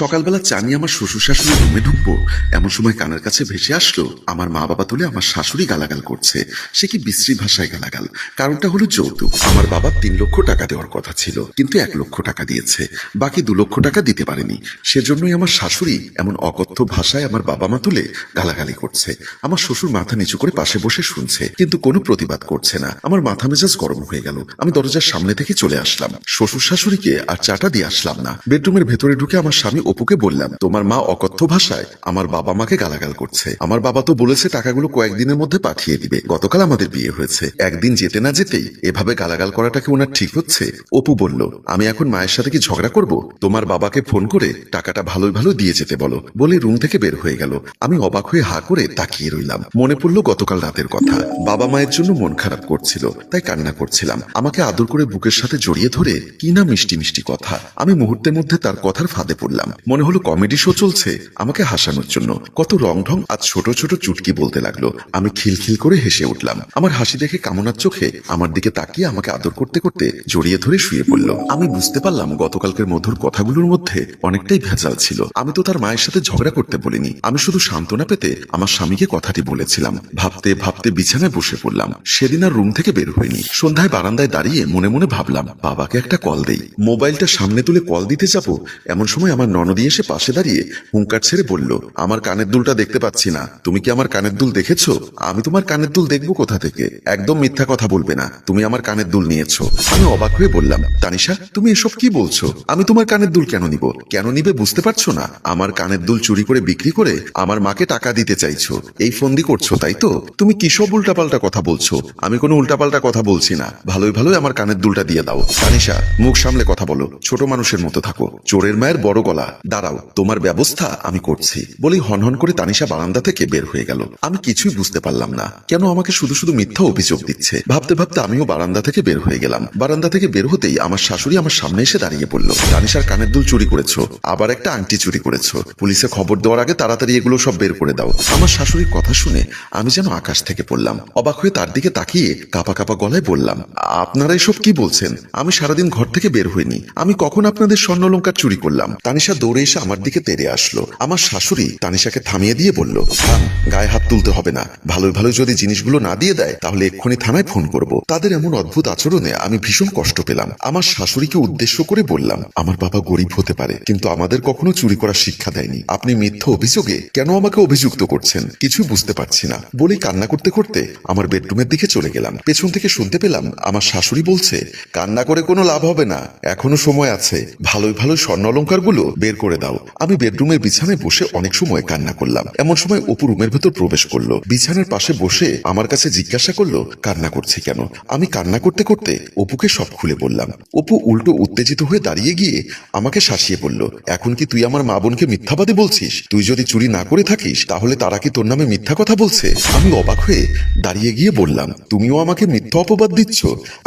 সকালবেলা চা নিয়ে আমার শ্বশুর শাশুড়ি রুমে ঢুকবো। এমন সময় কানের কাছে ভেসে আসলো, আমার মা বাবা তুলে আমার শাশুড়ি গালাগাল করছে। সে কি বিশ্রী ভাষায় গালাগাল। কারণটা হলো যৌতুক। আমার বাবা তিন লক্ষ টাকা দেওয়ার কথা ছিল, কিন্তু এক লক্ষ টাকা দিয়েছে। বাকি দু লক্ষ টাকা দিতে পারেনি। সেজন্যই আমার শাশুড়ি এমন অকথ্য ভাষায় আমার বাবা মা তুলে গালাগালি করছে। আমার শ্বশুর মাথা নিচু করে পাশে বসে শুনছে, কিন্তু কোনো প্রতিবাদ করছে না। আমার মাথা মেজাজ গরম হয়ে গেল। আমি দরজার সামনে থেকে চলে আসলাম। শ্বশুর শাশুড়িকে আর চাটা দিয়ে আসলাম না। বেডরুমের ভেতরে ঢুকে আমার স্বামী অপুকে বললাম, তোমার মা অকথ্য ভাষায় আমার বাবা মাকে গালাগাল করছে। আমার বাবা তো বলেছে টাকাগুলো কয়েকদিনের মধ্যে পাঠিয়ে দিবে। গতকাল আমাদের বিয়ে হয়েছে। একদিন যেতে না যেতেই এভাবে গালাগাল করাটা কি ওনার ঠিক হচ্ছে? অপু বলল, আমি এখন মায়ের সাথে কি ঝগড়া করব? তোমার বাবাকে ফোন করে টাকাটা ভালোই ভালো দিয়ে যেতে বলো। বলে রুম থেকে বের হয়ে গেল। আমি অবাক হয়ে হা করে তাকিয়ে রইলাম। মনে পড়ল গতকাল রাতের কথা। বাবা মায়ের জন্য মন খারাপ করছিল, তাই কান্না করছিলাম। আমাকে আদর করে বুকের সাথে জড়িয়ে ধরে কি না মিষ্টি মিষ্টি কথা। আমি মুহূর্তের মধ্যে তার কথার ফাঁদে পড়লাম। মনে হলো কমেডি শো চলছে। আমাকে হাসানোর জন্য। কত রং ঢং আজ ছোট ছোট চুটকি বলতে লাগল। আমি খিলখিল করে হেসে উঠলাম। আমার হাসি দেখে কামনার চোখে আমার দিকে তাকিয়ে আমাকে আদর করতে করতে জড়িয়ে ধরে শুয়ে পড়ল। আমি বুঝতে পারলাম গতকালকের মধুর কথাগুলোর মধ্যে অনেকটাই ভেজাল ছিল। আমি তো তার মায়ের সাথে ঝগড়া করতে বলিনি। আমি শুধু সান্ত্বনা পেতে আমার স্বামীকে কথাটি বলেছিলাম। ভাবতে ভাবতে বিছানায় বসে পড়লাম। সেদিন আর রুম থেকে বের হইনি। সন্ধ্যায় বারান্দায় দাঁড়িয়ে মনে মনে ভাবলাম, বাবাকে একটা কল দেই। মোবাইলটা সামনে তুলে কল দিতে যাব? এমন সময় আমার ননদি এসে পাশে দাঁড়িয়ে হুঙ্কার ছেড়ে বলল, আমার কানের দুলটা দেখতে পাচ্ছি না। তুমি কি আমার কানের দুল দেখেছ? আমি তোমার কানের দুল দেখব কোথা থেকে? একদম মিথ্যা কথা বলবে না। তুমি আমার কানের দুল নিয়েছো। আমি অবাক হয়ে বললাম, তানিশা, তুমি এসব কি বলছো? আমি তোমার কানের দুল কেন নিব? কেন নিবে বুঝতে পারছ না? আমার কানের দুল চুরি করে বিক্রি করে আমার মাকে টাকা দিতে চাইছো। এই ফন্দি করছ, তাই তো? তুমি কি সব উল্টাপাল্টা কথা বলছো? আমি কোনো উল্টাপাল্টা কথা বলছি না। ভালোই ভালোই আমার কানের দুলটা দিয়ে দাও। তানিশা, মুখ সামলে কথা বলো। ছোট মানুষের মতো থাকো। চোরের মায়ের বড় গলা। দাঁড়াও, তোমার ব্যবস্থা আমি করছি। বলেই হনহন করে তানিশা বারান্দা থেকে বের হয়ে গেল। আমি কিছুই বুঝতে পারলাম না। কেন আমাকে শুধু শুধু মিথ্যা অভিযোগ দিচ্ছে? ভাবতে ভাবতে আমিও বারান্দা থেকে বের হয়ে গেলাম। বারান্দা থেকে বের হতেই আমার শাশুড়ি আমার সামনে এসে দাঁড়িয়ে পড়ল। তানিশার কানের দুল চুরি করেছ, আবার একটা আংটি চুরি করেছ। পুলিশে খবর দেওয়ার আগে তাড়াতাড়ি এগুলো সব বের করে দাও। আমার শাশুড়ির কথা শুনে আমি যেন আকাশ থেকে পড়লাম। অবাক হয়ে তার দিকে তাকিয়ে কাপা কাপা গলায় বললাম, আপনারা এসব কি বলছেন? আমি সারাদিন ঘর থেকে বের হইনি। আমি কখন আপনাদের স্বর্ণলঙ্কার চুরি করলাম? তানিশা দৌড়ে এসে আমার দিকে তেড়ে আসলো। আমার শাশুড়ি তানিশাকে থামিয়ে দিয়ে বলল, থাম, গায়ে হাত তুলতে হবে না। ভালোই ভালো যদি জিনিসগুলো না দিয়ে দেয়, তাহলে এক্ষুনি থানায় ফোন করব। তাদের এমন অদ্ভুত আচরণে আমি ভীষণ কষ্ট পেলাম। আমার শাশুড়িকে উদ্দেশ্য করে বললাম, আমার বাবা গরিব হতে পারে, কিন্তু আমাদের কখনো চুরি করার শিক্ষা দেয়নি। আপনি মিথ্যা অভিযোগে কেন আমাকে অভিযুক্ত করছেন? কিছু বুঝতে পারছি না। বলেই কান্না করতে করতে আমার বেডরুমের দিকে চলে গেলাম। পেছন থেকে শুনতে পেলাম, আমার শাশুড়ি বলছে, কান্না করে কোনো লাভ হবে না। এখনও সময় আছে। ভালোই ভালো স্বর্ণ অলঙ্কারগুলো বের করে দাও। আমি বেডরুমের বিছানায় বসে অনেক সময় কান্না করলাম। এমন সময় অপু রুমের ভেতর প্রবেশ করল। বিছানার পাশে বসে আমার কাছে জিজ্ঞাসা করল, কান্না করছে কেন? আমি কান্না করতে করতে অপুকে সব খুলে বললাম। অপু উল্টো উত্তেজিত হয়ে দাঁড়িয়ে গিয়ে আমাকে শাসিয়ে বলল, এখন কি তুই আমার মা বোনকে মিথ্যাবাদী বলছিস? তুই যদি চুরি না করে থাকিস, তাহলে তারা কি তোর নামে মিথ্যা কথা বলছে? আমি অবাক হয়ে দাঁড়িয়ে গিয়ে বললাম, তুমিও আমাকে মিথ্যা অপবাদ দিচ্ছ।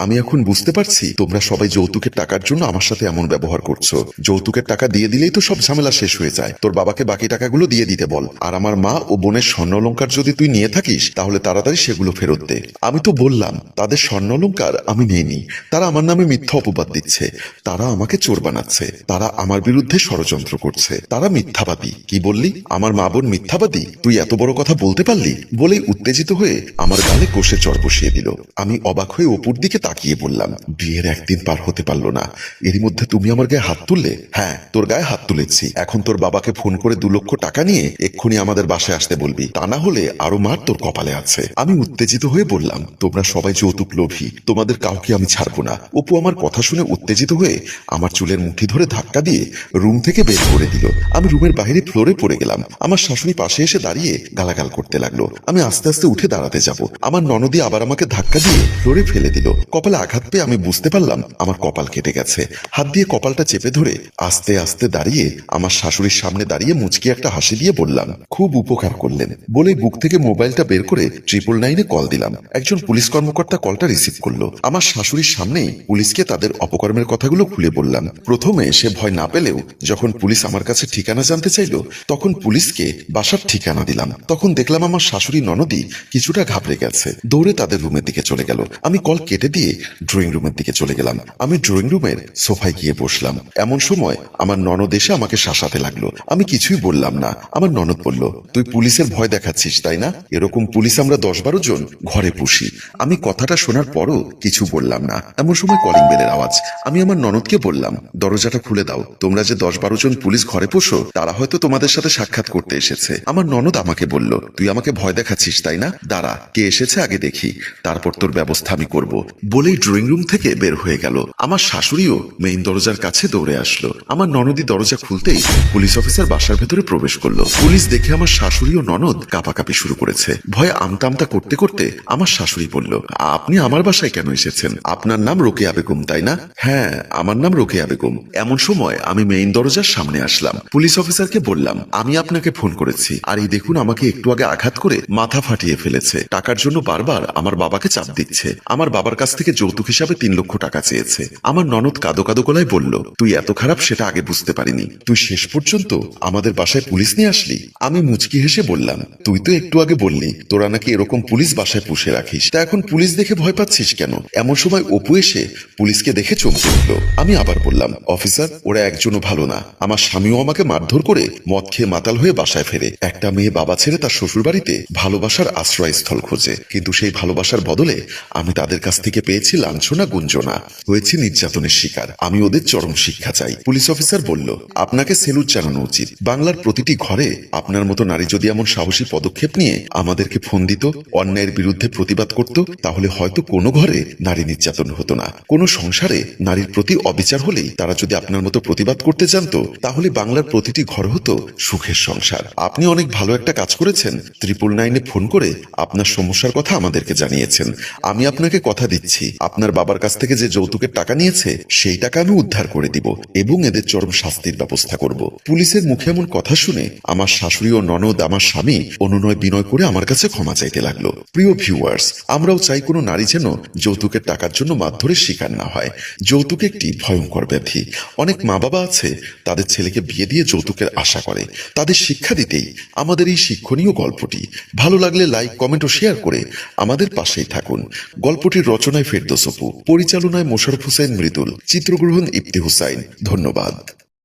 আমি এখন বুঝতে পারছি তোমরা সবাই যৌতুকের টাকার জন্য আমার সাথে এমন ব্যবহার করছ। যৌতুকের টাকা দিয়ে দিলেই তো সব ঝামেলা শেষ হয়ে যায়। তোর বাবাকে বাকি টাকাগুলো দিয়ে দিতে বল। আর আমার মা ও বোনের স্বর্ণ অলঙ্কার যদি তুই নিয়ে থাকিস, তাহলে তাড়াতাড়ি সেগুলো ফেরত দে। আমি তো বললাম, তাদের স্বর্ণলঙ্কার আমি নেইনি। তারা আমার নামে মিথ্যা অপবাদ দিচ্ছে। তারা আমাকে চোর বানাচ্ছে। তারা আমার বিরুদ্ধে ষড়যন্ত্র করছে। তারা মিথ্যাবাদী। কি বললি? আমার মা বোন মিথ্যাবাদী? তুই এত বড় কথা বলতে পারলি? বলেই উত্তেজিত হয়ে আমার গালে কোষে চর বসিয়ে দিল। আমি অবাক হয়ে অপুর দিকে তাকিয়ে বললাম, বিয়ের একদিন পার হতে পারল না। এরই মধ্যে তুমি আমার গায়ে হাত তুললে? হ্যাঁ তোর গায়ে হাত তুলেছি। এখন তোর বাবাকে ফোন করে দু লক্ষ টাকা নিয়ে এক্ষুনি আমাদের বাসায় আসতে বলবি। তা না হলে আরও মার তোর কপালে আছে। আমি উত্তেজিত হয়ে বললাম, তোমরা সবাই যৌতুক লোভী। তোমাদের কাউকে আমি ছাড়বো না। অপু আমার কথা শুনে উত্তেজিত হয়ে আমার চুলের মুঠি ধরে ধাক্কা দিয়ে রুম থেকে বের করে দিল। আমি রুমের বাইরে ফ্লোরে পড়ে গেলাম। আমার শাশুড়ি পাশে এসে দাঁড়িয়ে গালাগাল করতে লাগল। আমি আস্তে আস্তে উঠে দাঁড়াতে যাব। আমার ননদি আবার আমাকে ধাক্কা দিয়ে ফ্লোরে ফেলে দিল। কপালে আঘাত পেয়ে আমি বুঝতে পারলাম আমার কপাল কেটে গেছে। হাত দিয়ে কপালটা চেপে ধরে আস্তে আস্তে দাঁড়িয়ে আমার শাশুড়ির সামনে দাঁড়িয়ে মুচকি একটা হাসি দিয়ে বললাম, খুব উপকার করলেন। বলে বুক থেকে মোবাইলটা বের করে ট্রিপল নাইনে কল দিলাম। একজন পুলিশ কর্মকর্তা কলটা রিসিভ করল। আমার শাশুড়ির সামনেই পুলিশকে তাদের অপকর্মের কথাগুলো খুলে বললাম। প্রথমে সে ভয় না পেলেও যখন পুলিশ আমার কাছে ঠিকানা জানতে চাইলো, তখন পুলিশকে বাসার ঠিকানা দিলাম। তখন দেখলাম আমার শাশুড়ি ননদি কিছুটা ঘাবড়ে গেছে। দৌড়ে তাদের রুমের দিকে চলে গেল। আমি কল কেটে দিয়ে ড্রয়িং রুমের দিকে চলে গেলাম। আমি ড্রয়িং রুমের সোফায় গিয়ে বসলাম। এমন সময় আমার ননদ এসে আমাকে শাসাতে লাগল। আমি কিছুই বললাম না। আমার ননদ বলল, তুই পুলিশের ভয় দেখাচ্ছিস, তাই না? এরকম পুলিশ আমরা দশ বারো জন ঘরে পুষি। আমি কথাটা শোনার পরও কিছু বললাম না। এমন সময় কলিং বেলের আওয়াজ। আমি আমার ননদকে বললাম, দরজাটা খুলে দাও। তোমরা যে দশ বারো জন পুলিশ ঘরে পোষো, তারা হয়তো তোমাদের সাথে সাক্ষাৎ করতে এসেছে। আমার ননদ আমাকে বলল, তুই আমাকে ভয় দেখাচ্ছিস, তাই না? দাঁড়া, কে এসেছে আগে দেখি। তারপর তোর ব্যবস্থা আমি করব। বলেই ড্রয়িং রুম থেকে বের হয়ে গেল। আমার শাশুড়িও মেইন দরজার কাছে দৌড়ে আসলো। আমার ননদি দরজা খুলতেই পুলিশ অফিসার বাসার ভেতরে প্রবেশ করল। পুলিশ দেখে আমার শাশুড়ি ও ননদ কাপাকাপি শুরু করেছে। ভয়ে আমতা আমতা করতে করতে আমার শাশুড়ি বলল, আপনি আমার বাসায় কেন এসেছেন? আপনার নাম রোকেয়া বেগম, তাই না? হ্যাঁ আমার নাম রোকেয়া বেগম। এমন সময় আমি মেইন দরজার সামনে আসলাম। পুলিশ অফিসারকে বললাম, আমি আপনাকে ফোন করেছি। আর এই দেখুন, আমাকে একটু আগে আঘাত করে মাথা ফাটিয়ে ফেলেছে। টাকার জন্য বারবার আমার বাবাকে চাপ দিচ্ছে। আমার বাবার কাছ থেকে যৌতুক হিসাবে তিন লক্ষ টাকা চেয়েছে। আমার ননদ কাদো কাদো গলায় বলল, তুই এত খারাপ, সেটা আগে বুঝতে পারিনি। তুই শেষ পর্যন্ত আমাদের বাসায় পুলিশ নিয়ে আসলি? আমি মুচকি হেসে বললাম, তুই তো একটু আগে বললি, তোরা নাকি এরকম পুলিশ বাসায় পুষে রাখিস। তা এখন পুলিশ দেখে ভয় পাচ্ছিস কেন? এমন সময় অপু এসে পুলিশকে দেখে চমকে উঠল। আমি আবার বললাম, অফিসার, ওরা একজনও ভালো না। আমার স্বামীও আমাকে মারধর করে মদ খেয়ে মাতাল হয়ে বাসায় ফেরে। একটা মেয়ে বাবা ছেড়ে তার শ্বশুর বাড়িতে ভালোবাসার আশ্রয়স্থল খোঁজে। কিন্তু সেই ভালোবাসার বদলে আমি তাদের কাছ থেকে পেয়েছি লাঞ্ছনা, গুঞ্জনা। হয়েছি নির্যাতনের শিকার। আমি ওদের চরম শিক্ষা চাই। পুলিশ অফিসার বলল আপনাকে সেলুট জানানো উচিত। বাংলার প্রতিটি ঘরে আপনার মতো নারী যদি এমন সাহসী পদক্ষেপ নিয়ে আমাদেরকে ফোন দিত, অন্যায়ের বিরুদ্ধে প্রতিবাদ করত, তাহলে হয়তো কোনো ঘরে নারী নির্যাতন হতো না। কোনো সংসারে নারীর প্রতি অবিচার হলেই তারা যদি আপনার মতো প্রতিবাদ করতে জানতো, তাহলে বাংলার প্রতিটি ঘর হতো সুখের সংসার। আপনি অনেক ভালো একটা কাজ করেছেন। ত্রিপুল নাইনে ফোন করে আপনার সমস্যার কথা আমাদেরকে জানিয়েছেন। আমি আপনাকে কথা দিচ্ছি। আপনার বাবার কাছ থেকে যে যৌতুকের টাকা নিয়েছে, সেই টাকা আমি উদ্ধার করে দিব এবং এদের চরম শাস্তির ব্যবস্থা করব। পুলিশের মুখে এমন কথা শুনে আমার শাশুড়ি ও ননদ, আমার স্বামী অনুনয় বিনয় করে আমার কাছে ক্ষমা চাইতে লাগল। প্রিয় ভিউয়ার্স আমরাও চাই কোনো নারী যেন যৌতুকের টাকার জন্য মারধরের শিকার না হয়। যৌতুক একটি ভয়ঙ্কর ব্যাধি। অনেক মা বাবা আছে, তাদের ছেলেকে বিয়ে দিয়ে যৌতুকের আশা করে। তাদের শিক্ষা দিতেই আমাদের এই শিক্ষণীয় গল্পটি। ভালো লাগলে লাইক কমেন্ট ও শেয়ার করে আমাদের পাশেই থাকুন। গল্পটির রচনায় ফেরদোসপু পরিচালনায় মোশারফ হোসেন মৃদুল, চিত্রগ্রহণ ইফতি হুসাইন। ধন্যবাদ।